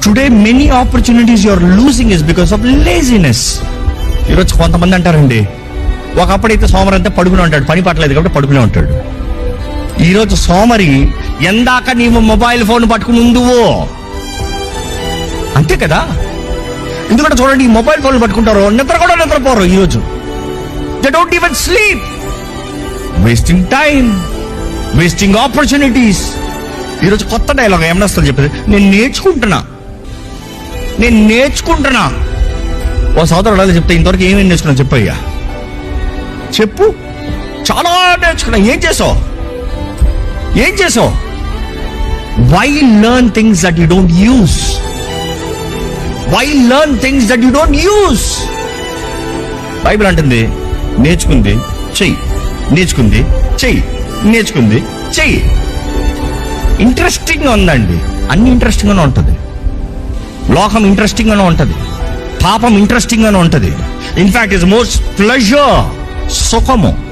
Today many opportunities your losing is because of laziness ఈరోజు కొంతమంది అంటారండి ఒకప్పుడైతే సోమరు అంతా పడుకునే ఉంటాడు పని పట్టలేదు కాబట్టి పడుకునే ఉంటాడు. ఈరోజు సోమరి ఎందాక నీవు మొబైల్ ఫోన్ పట్టుకుని ఉందివో అంతే కదా? ఎందుకంటే చూడండి ఈ మొబైల్ ఫోన్లు పట్టుకుంటారు నిద్ర కూడా నిద్రపోరు ఈరోజు. They don't even sleep wasting time wasting opportunities ఈరోజు కొత్త డైలాగ్ ఏమన్నా చెప్పేది? నేను నేర్చుకుంటున్నా. నేను నేర్చుకుంటున్నా. ఓ సోదరుడు అలా చెప్తే ఇంతవరకు ఏమేమి నేర్చుకున్నా చెప్పయ్యా. చెప్పు. చాలా నేర్చుకున్నా. ఏం చేసావు? ఏం చేసావు? Why learn things that you don't use why learn things that you don't use Bible అంటుంది నేర్చుకుంది చెయ్యి. నేర్చుకుంది చెయ్యి. నేర్చుకుంది చెయ్యి. ఇంట్రెస్టింగ్ ఉందండి. అన్ని ఇంట్రెస్టింగ్గానే ఉంటుంది. లోకం ఇంట్రెస్టింగ్గానే ఉంటుంది. పాపం ఇంట్రెస్టింగ్గానే ఉంటుంది. ఇన్ఫ్యాక్ట్ ఇస్ మోస్ట్ ప్లెజర్ సుఖము.